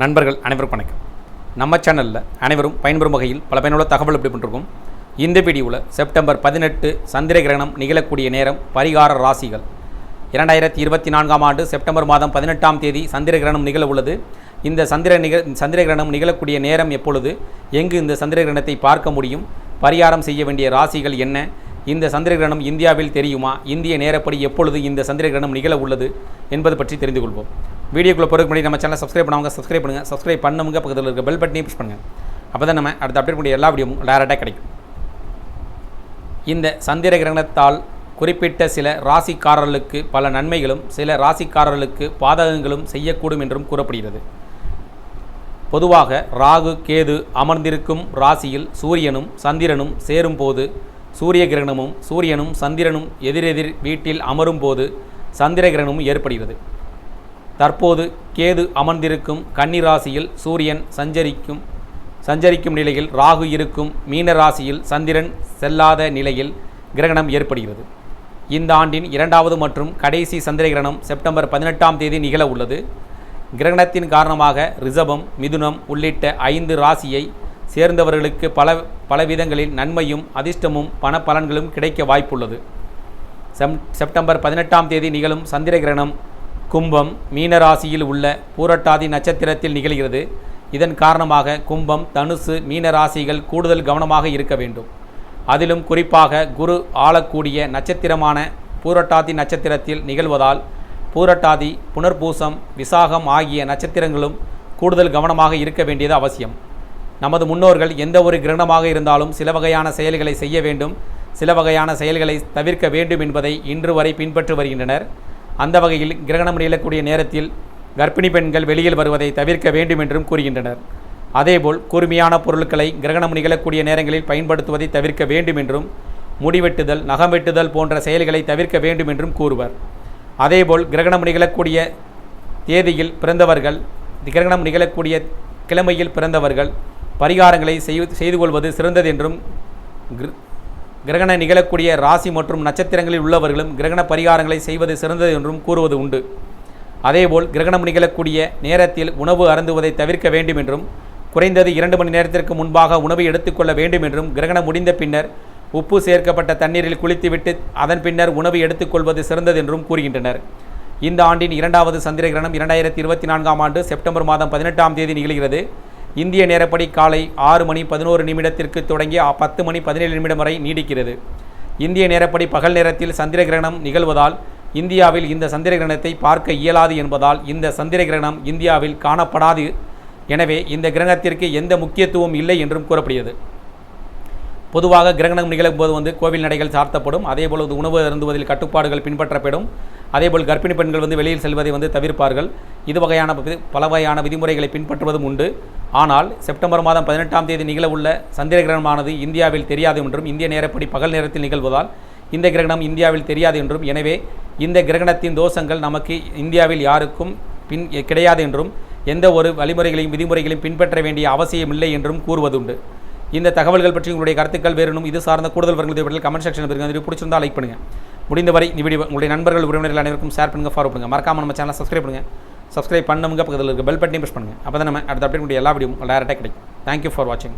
நண்பர்கள் அனைவருக்கும் வணக்கம். நம்ம சேனலில் அனைவரும் பயன்பெறும் வகையில் பல பயனுள்ள தகவல் எப்படி பண்ணிருக்கோம். இந்த வீடியோவில் செப்டம்பர் பதினெட்டு சந்திர கிரகணம் நிகழக்கூடிய நேரம் பரிகார ராசிகள். இரண்டாயிரத்தி இருபத்தி நான்காம் ஆண்டு செப்டம்பர் மாதம் பதினெட்டாம் தேதி சந்திர கிரகணம் நிகழ உள்ளது. இந்த சந்திர நிக சந்திர கிரகணம் நிகழக்கூடிய நேரம் எப்பொழுது? எங்கு இந்த சந்திர கிரகணத்தை பார்க்க முடியும்? பரிகாரம் செய்ய வேண்டிய ராசிகள் என்ன? இந்த சந்திர கிரகணம் இந்தியாவில் தெரியுமா? இந்திய நேரப்படி எப்பொழுது இந்த சந்திர கிரகணம் நிகழ உள்ளது என்பது பற்றி தெரிந்து கொள்வோம். வீடியோக்குள்ளே பொறுக்க முன்னாடி நம்ம சேனலை சப்ஸ்கிரைப் பண்ணவங்க சப்ஸ்கிரைப் பண்ணுங்கள் சப்ஸ்கிரைப் பண்ணவங்க பக்கத்தில் இருக்க பெல் பட்டனையும் புஷ் பண்ணுங்கள் அப்போ தான் நம்ம அடுத்த அப்டேட் பண்ணி எல்லா வீடியோவும் டேரெக்டாக கிடைக்கும். இந்த சந்திர கிரகணத்தால் குறிப்பிட்ட சில ராசிக்காரர்களுக்கு பல நன்மைகளும் சில ராசிக்காரர்களுக்கு பாதகங்களும் செய்யக்கூடும் என்றும் கூறப்படுகிறது. பொதுவாக ராகு கேது அமர்ந்திருக்கும் ராசியில் சூரியனும் சந்திரனும் சேரும்போது சூரிய கிரகணமும் சூரியனும் சந்திரனும் எதிரெதிர் வீட்டில் அமரும் போது சந்திர கிரகணமும் ஏற்படுகிறது. தற்போது கேது அமர்ந்திருக்கும் கன்னி ராசியில் சூரியன் சஞ்சரிக்கும் சஞ்சரிக்கும் நிலையில் ராகு இருக்கும் மீன ராசியில் சந்திரன் செல்லாத நிலையில் கிரகணம் ஏற்படுகிறது. இந்த ஆண்டின் இரண்டாவது மற்றும் கடைசி சந்திர கிரகணம் செப்டம்பர் பதினெட்டாம் தேதி நிகழ உள்ளது. கிரகணத்தின் காரணமாக ரிஷபம் மிதுனம் உள்ளிட்ட ஐந்து ராசியை சேர்ந்தவர்களுக்கு பல பல விதங்களில் நன்மையும் அதிர்ஷ்டமும் பண பலன்களும் கிடைக்க வாய்ப்புள்ளது. செம் செப்டம்பர் பதினெட்டாம் தேதி நிகழும் சந்திர கிரகணம் கும்பம் மீனராசியில் உள்ள பூரட்டாதி நட்சத்திரத்தில் நிகழ்கிறது. இதன் காரணமாக கும்பம் தனுசு மீனராசிகள் கூடுதல் கவனமாக இருக்க வேண்டும். அதிலும் குறிப்பாக குரு ஆளக்கூடிய நட்சத்திரமான பூரட்டாதி நட்சத்திரத்தில் நிகழ்வதால் பூரட்டாதி புனர்பூசம் விசாகம் ஆகிய நட்சத்திரங்களும் கூடுதல் கவனமாக இருக்க வேண்டியது அவசியம். நமது முன்னோர்கள் எந்த ஒரு கிரகணமாக இருந்தாலும் சில வகையான செயல்களை செய்ய வேண்டும். சில வகையான செயல்களை தவிர்க்க வேண்டும் என்பதை இன்று வரை பின்பற்றி வருகின்றனர். அந்த வகையில் கிரகணம் நிகழக்கூடிய நேரத்தில் கர்ப்பிணி பெண்கள் வெளியில் வருவதை தவிர்க்க வேண்டும் என்றும் கூறுகின்றனர். அதேபோல் கூர்மையான பொருட்களை கிரகணம் நிகழக்கூடிய நேரங்களில் பயன்படுத்துவதை தவிர்க்க வேண்டும் என்றும் முடிவெட்டுதல் நகம் வெட்டுதல் போன்ற செயல்களை தவிர்க்க வேண்டும் என்றும் கூறுவர். அதேபோல் கிரகணம் நிகழக்கூடிய தேதியில் பிறந்தவர்கள் கிரகணம் நிகழக்கூடிய கிழமையில் பிறந்தவர்கள் பரிகாரங்களை செய்து செய்து கொள்வது சிறந்தது என்றும் கிரகண நிகழக்கூடிய ராசி மற்றும் நட்சத்திரங்களில் உள்ளவர்களும் கிரகண பரிகாரங்களை செய்வது சிறந்தது என்றும் கூறுவது உண்டு. அதேபோல் கிரகணம் நிகழக்கூடிய நேரத்தில் உணவு அருந்துவதை தவிர்க்க வேண்டும் என்றும் குறைந்தது இரண்டு மணி நேரத்திற்கு முன்பாக உணவை எடுத்துக்கொள்ள வேண்டும் என்றும் கிரகணம் முடிந்த பின்னர் உப்பு சேர்க்கப்பட்ட தண்ணீரில் குளித்துவிட்டு அதன் பின்னர் உணவு எடுத்துக்கொள்வது சிறந்தது என்றும் கூறுகின்றனர். இந்த ஆண்டின் இரண்டாவது சந்திர கிரகணம் இரண்டாயிரத்தி இருபத்தி நான்காம் ஆண்டு செப்டம்பர் மாதம் பதினெட்டாம் தேதி நிகழ்கிறது. இந்திய நேரப்படி காலை ஆறு மணி பதினோரு நிமிடத்திற்கு தொடங்கி பத்து மணி பதினேழு நிமிடம் வரை நீடிக்கிறது. இந்திய நேரப்படி பகல் நேரத்தில் சந்திர கிரகணம் நிகழ்வதால் இந்தியாவில் இந்த சந்திர கிரகணத்தை பார்க்க இயலாது என்பதால் இந்த சந்திர கிரகணம் இந்தியாவில் காணப்படாது. எனவே இந்த கிரகணத்திற்கு எந்த முக்கியத்துவம் இல்லை என்றும் கூறப்படுகிறது. பொதுவாக கிரகணம் நிகழும் போது வந்து கோவில் நடைகள் சார்த்தப்படும். அதேபோல் வந்து உணவு அருந்துவதில் கட்டுப்பாடுகள் பின்பற்றப்படும். அதேபோல் கர்ப்பிணி பெண்கள் வந்து வெளியில் செல்வதை வந்து தவிர்ப்பார்கள். இது வகையான பல வகையான விதிமுறைகளை பின்பற்றுவதும் உண்டு. ஆனால் செப்டம்பர் மாதம் பதினெட்டாம் தேதி நிகழவுள்ள சந்திர கிரகணமானது இந்தியாவில் தெரியாது என்றும் இந்திய நேரப்படி பகல் நேரத்தில் நிகழ்வதால் இந்த கிரகணம் இந்தியாவில் தெரியாது என்றும் எனவே இந்த கிரகணத்தின் தோஷங்கள் நமக்கு இந்தியாவில் யாருக்கும் பின் கிடையாது என்றும் எந்த ஒரு வழிமுறைகளையும் விதிமுறைகளையும் பின்பற்ற வேண்டிய அவசியமில்லை என்றும் கூறுவதுண்டு. இந்த தகவல்கள் பற்றி உங்களுடைய கருத்துக்கள் வேறும் இது சார்ந்த கூடுதல் வரங்கள் கமெண்ட் செக்ஷன் இருக்கு பிடிச்சிருந்தா லைக் பண்ணுங்கள் முடிந்தவரை இந்த வீடியோ உங்களுடைய நண்பர்கள் உறவினர்கள் அனைவருக்கும் ஷேர் பண்ணுங்கள் ஃபாலோ பண்ணுங்கள் மறக்காம நம்ம சேனலை சப்ஸ்கிரைப் பண்ணுங்கள் சப்ஸ்கிரைப் பண்ணுங்க பக்கத்தில் இருக்க பெல் பட்டனையும் ப்ரெஸ் பண்ணுங்க. அப்போ தான் நம்ம அடுத்த அப்டேட் எல்லா வீடியோவும் டேரெக்டாக கிடைக்கும். தேங்க்யூ ஃபார் வாட்சிங்